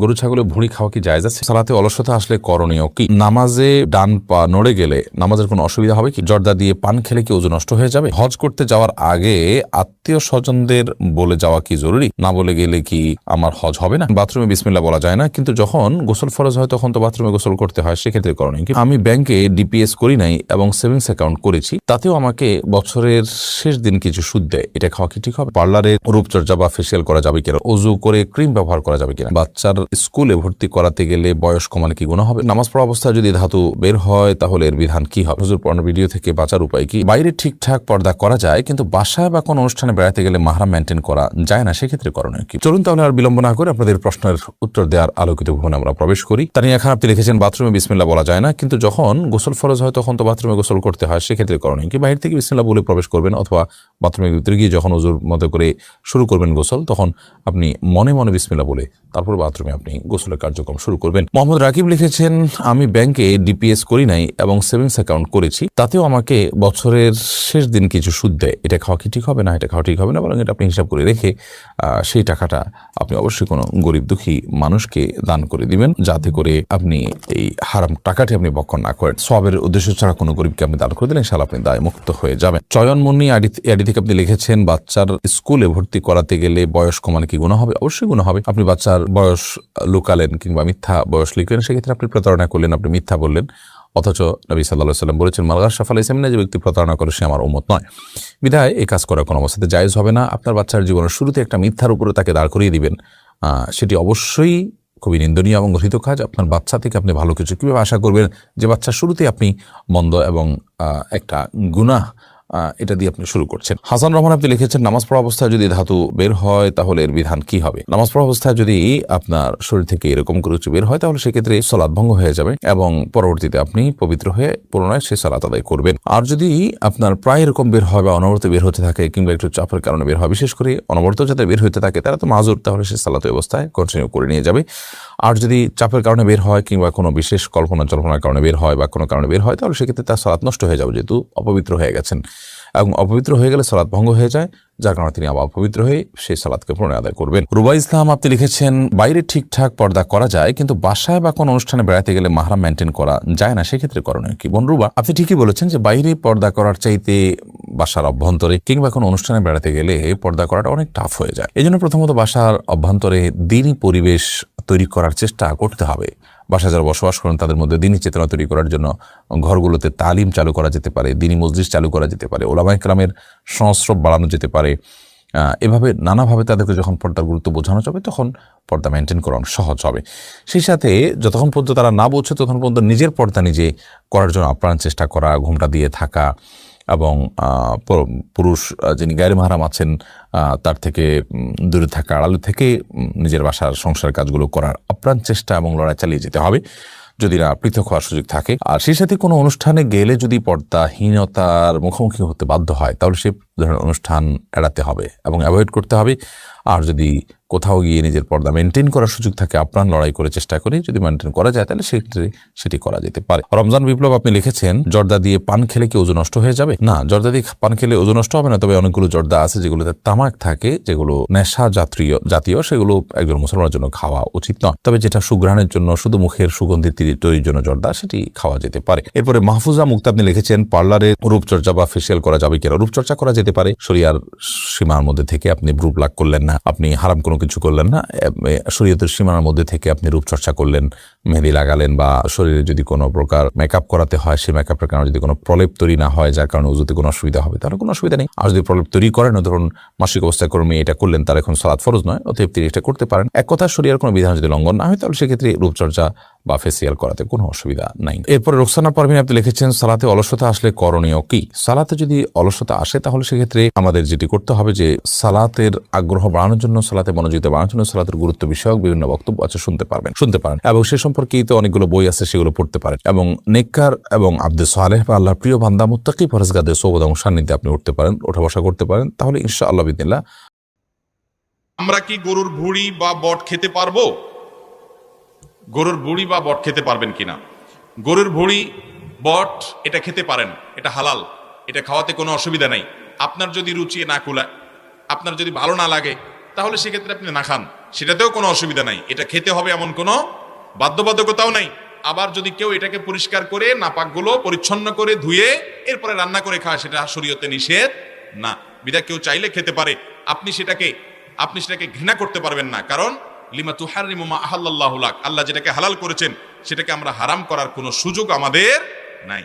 গরু, ছাগলের ভুঁড়ি খাওয়া কি জায়েজ আছে? সালাতে অলসতা আসলে করণীয় কি? নামাজে ডান পা নড়ে গেলে নামাজের কোনো অসুবিধা হবে কি? জর্দা দিয়ে পান খেলে কি ওজন নষ্ট হয়ে যাবে? হজ করতে যাওয়ার আগে আত্মীয় স্বজনদের বলে যাওয়া কি জরুরি? না বলে গেলে কি আমার হজ হবে না? বাথরুমে বিসমিল্লা বলা যায় না, কিন্তু যখন গোসল ফরজ হয় তখন তো বাথরুমে গোসল করতে হয়, সেক্ষেত্রে করণীয় কি? আমি ব্যাংকে ডিপিএস করি নাই এবং সেভিংস অ্যাকাউন্ট করেছি, তাতেও আমাকে বছরের শেষ দিন কিছু সুদ দেয়। এটা খাওয়া কি ঠিক হবে? পার্লারে রূপচর্চা বা ফেসিয়াল করা যাবে কিনা? অজু করে ক্রিম ব্যবহার করা যাবে কিনা? বাচ্চার স্কুলে ভর্তি করাতে গেলে বয়স কমালে কি গুণ হবে? নামাজ পড়া অবস্থায় যদি ধাতু বের হয়, তাহলে এর বিধান কি হবে? হুজুর পর্ণ ভিডিও থেকে বাঁচার উপায় কি? বাইরে ঠিকঠাক পর্দা করা যায়, কিন্তু বাসায় বা কোনো অনুষ্ঠানে বেড়াতে গেলে মাহরাম মেনটেন করা যায় না, সেক্ষেত্রে করণীয় কি? চলুন তাহলে আর বিলম্ব না করে আপনাদের প্রশ্নের উত্তর দেওয়ার আলোকিত ভবনে আমরা প্রবেশ করি। তার নিয়ে এখন আপনি লিখেছেন, বাথরুমে বিসমিল্লা বলা যায় না। কিন্তু যখন গোসল ফরজ হয়, তখন তো বাথরুমে গোসল করতে হয়, সেক্ষেত্রে করণীয় কি? বাইরে থেকে বিসমিল্লা বলে প্রবেশ করবেন অথবা বাথরুমের ভিতরে গিয়ে যখন ওজুর মতো করে শুরু করবেন গোসল, তখন আপনি মনে মনে বিসমিল্লা বলে, তারপর বাথরুমে আপনি গোসলের কার্যক্রম শুরু করবেন। মোহাম্মদ রাকিব লিখেছেন, আমি ব্যাংকে ডিপিএস করি নাই এবং সেভিংস অ্যাকাউন্ট করেছি। তাতেও আমাকে বছরের শেষ দিন কিছু সুদ দেয়। এটা খাওয়া কি ঠিক হবে না? এটা খাওয়া ঠিক হবে না? বরং এটা আপনি হিসাব করে রেখে সেই টাকাটা আপনি অবশ্যই কোনো গরিব দুঃখী মানুষকে দান করে দিবেন। যাতে করে আপনি এই হারাম টাকাটি আপনি বক্ষণ না করেন। সবের উদ্দেশ্য ছাড়া কোনো গরিবকে আপনি দান করে দিলেন সাল আপনি দায় মুক্ত হয়ে যাবেন। চয়ন মুন্নি থেকে আপনি লিখেছেন, বাচ্চার স্কুলে ভর্তি করাতে গেলে বয়স কমানো কি গুণ হবে? অবশ্যই গুণ হবে। আপনি বাচ্চার বয়স লুকালেন কিংবা মিথ্যা বয়স লিখলেন সেক্ষেত্রে আপনি প্রতারণা করলেন আপনি মিথ্যা বললেন। অথচ নবী সাল্লাহ সাল্লাম বলেছেন মালগার সাফাল ইসলামিনা যে ব্যক্তি প্রতারণা করে সে আমার উম্মত নয়। বিধায় এই কাজ করার কোনো অবস্থাতে জায়েজ হবে না। আপনার বাচ্চার জীবনের শুরুতে একটা মিথ্যার উপরে তাকে দাঁড় করিয়ে দিবেন। সেটি অবশ্যই খুবই নিন্দনীয় এবং গঠিত কাজ। আপনার বাচ্চা থেকে আপনি ভালো কিছু কীভাবে আশা করবেন? যে বাচ্চা শুরুতে আপনি মন্দ এবং একটা আহ, এটা দিয়ে আপনি শুরু করছেন। হাসান রহমান আপনি লিখেছেন, নামাজ পড়া অবস্থায় যদি ধাতু বের হয়, তাহলে এর বিধান কি হবে? নামাজ পড়া অবস্থায় যদি আপনার শরীর থেকে এরকম করে কিছু বের হয়, তাহলে সেক্ষেত্রে সলাদ ভঙ্গ হয়ে যাবে এবং পরবর্তীতে আপনি পবিত্র হয়ে পুনরায় সে সালাত আদায় করবেন। আর যদি আপনার প্রায় এরকম বের হয় বা অনবরত বের হতে থাকে কিংবা একটু চাপের কারণে বের হয়, বিশেষ করে অনবরত যাতে বের হতে থাকে, তারা তো মাজুর, তাহলে সে সালাত অবস্থায় কন্টিনিউ করে নিয়ে যাবে। আর যদি চাপের কারণে বের হয় কিংবা কোনো বিশেষ কল্পনা জল্পনার কারণে বের হয় বা কোনো কারণে বের হয়, তাহলে সেক্ষেত্রে তার সালাত নষ্ট হয়ে যাবে, যেহেতু অপবিত্র হয়ে গেছেন। এবং অপবিত্র হয়ে গেলে সলাৎ ভঙ্গ হয়ে যায়। যার কারণে তিনি আবার পবিত্র হয়ে সেই সালাদকে পুনরায় আদায় করবেন। রুবা ইসলাম, আপনি লিখেছেন, বাইরে ঠিকঠাক পর্দা করা যায়, কিন্তু বাসায় বা কোনো অনুষ্ঠানে বেড়াতে গেলে মাহরাম মেনটেন করা যায় না, সেক্ষেত্রে করণীয় কি? বোন রুবা, আপনি ঠিকই বলেছেন যে বাইরে পর্দা করার চাইতে বাসার অভ্যন্তরে কিংবা কোনো অনুষ্ঠানে বেড়াতে গেলে পর্দা করাটা অনেক টাফ হয়ে যায়। এই জন্য প্রথমত বাসার অভ্যন্তরে দিনই পরিবেশ তৈরি করার চেষ্টা করতে হবে। বাসা যারা বসবাস করেন, তাদের মধ্যে দিনই চেতনা তৈরি করার জন্য ঘরগুলোতে তালিম চালু করা যেতে পারে, দিনই মসজিদ চালু করা যেতে পারে ওলামা ইকরামের সংস্রব বাড়ানো যেতে পারে আহ, এভাবে নানাভাবে তাদেরকে যখন পর্দার গুরুত্ব বোঝানো যাবে তখন পর্দা মেনটেন করা সহজ হবে। সেই সাথে যতক্ষণ পর্যন্ত তারা না বোঝে ততক্ষণ পর্যন্ত নিজের পর্দা নিজে করার জন্য আপ্রাণ চেষ্টা করা ঘুমটা দিয়ে থাকা এবং পুরুষ যিনি গায়ের মাহারাম আছেন তার থেকে দূরে থাকা আড়ালে থেকে নিজের বাসার সংসার কাজগুলো করার আপ্রাণ চেষ্টা এবং লড়াই চালিয়ে যেতে হবে। যদি না পৃথক হওয়ার সুযোগ থাকে। আর সেই সাথে কোনো অনুষ্ঠানে গেলে যদি পর্দাহীনতার মুখোমুখি হতে বাধ্য হয়, তাহলে সে ধরনের অনুষ্ঠান এড়াতে হবে এবং অ্যাভয়েড করতে হবে। আর যদি কোথাও গিয়ে নিজের পর্দা মেনটেন করার সুযোগ থাকে আপ্রাণ লড়াই করে চেষ্টা করে যদি মেনটেন করা যায়, তাহলে সেক্ষেত্রে সেটি করা যেতে পারে। রমজান বিপ্লব আপনি লিখেছেন, জর্দা দিয়ে পান খেলে কি ওজন নষ্ট হয়ে যাবে? না, জর্দা দিয়ে পান খেলে ওজন নষ্ট হবে না, তবে অনেকগুলো জর্দা আছে যেগুলোতে তামাক থাকে, যেগুলো নেশা জাতীয় জাতীয়, সেগুলো একজন মুসলমানের জন্য খাওয়া উচিত নয়। তবে যেটা সুঘ্রাণের জন্য, শুধু মুখের সুগন্ধি তৈরির জন্য জর্দা, সেটি খাওয়া যেতে পারে। এরপরে মাহফুজা মুক্তা আপনি লিখেছেন, পার্লারে রূপচর্চা বা ফেসিয়াল করা যাবে কিনা? রূপচর্চা করা যেতে পারে। শরিয়ার সীমার মধ্যে থেকে আপনি ব্রু প্লাক করলেন না। আপনি হারাম কোনো কিছু করলেন না শরীয়তের সীমানার মধ্যে থেকে আপনি রূপচর্চা করলেন, মেহেদি লাগালেন বা শরীরে যদি কোনো প্রকার মেকআপ করাতে হয়, সেই মেকআপের কারণে যদি কোনো প্রলেপ তৈরি না হয়, যার কারণে উজুতে কোনো অসুবিধা হবে, তাহলে কোনো অসুবিধা নেই। আর যদি প্রলেপ তৈরি করেন ধরুন মাসিক অবস্থায় কর্মী এটা করলেন তার এখন সালাদ ফরজ নয়, অতএব তিনি এটা করতে পারেন। এক কথা শরীরের কোনো বিধান যদি লঙ্ঘন না হয়, তাহলে সেক্ষেত্রে রূপচর্চা বা ফেসিয়াল করাতে কোনো অসুবিধা নাই। এরপরে রোকসানা পারভিন আপনি লিখেছেন সালাতে অলসতা আসলে করণীয় কি? সালাতে যদি অলসতা আসে তাহলে সেক্ষেত্রে আমাদের যেটি করতে হবে যে সালাতের আগ্রহ বাড়ানোর জন্য সালাতে মনোযোগিতা বাড়ানোর জন্য সালাতের গুরুত্ব বিষয়ক বিভিন্ন বক্তব্য আছে শুনতে পারবেন শুনতে পারেন। এবং সে সম্পর্কিত অনেকগুলো বই আছে সেগুলো পড়তে পারেন। এবং নেককার এবং আব্দে সালেহ বা আল্লাহর প্রিয় বান্দা মুত্তাকি ফরজগাদের সৌবদ এবং সান্নিধ্যে আপনি উঠতে পারেন ওঠা বসা করতে পারেন তাহলে ইনশা আল্লাহ আমরা কি গরুর ভুড়ি বা বট খেতে পারব? গরুর ভুড়ি বা বট খেতে পারবেন কিনা? গরুর ভুড়ি, বট, এটা খেতে পারেন, এটা হালাল, এটা খাওয়াতে কোনো অসুবিধা নাই। আপনার যদি রুচি না কুলায় আপনার যদি ভালো না লাগে, তাহলে সেক্ষেত্রে আপনি না খান। সেটাতেও কোনো অসুবিধা নাই। এটা খেতে হবে এমন কোনো বাধ্যবাধকতাও নাই। আবার যদি কেউ এটাকে পরিষ্কার করে, নাপাকগুলো পরিচ্ছন্ন করে ধুয়ে এরপরে রান্না করে খায়, সেটা শরীয়তে নিষেধ না। বিদা কেউ চাইলে খেতে পারে। আপনি সেটাকে আপনি সেটাকে ঘৃণা করতে পারবেন না। কারণ লিমা তুহারি মোমা আহ্লাহ আল্লাহ যেটাকে হালাল করেছেন, সেটাকে আমরা হারাম করার কোনো সুযোগ আমাদের নাই।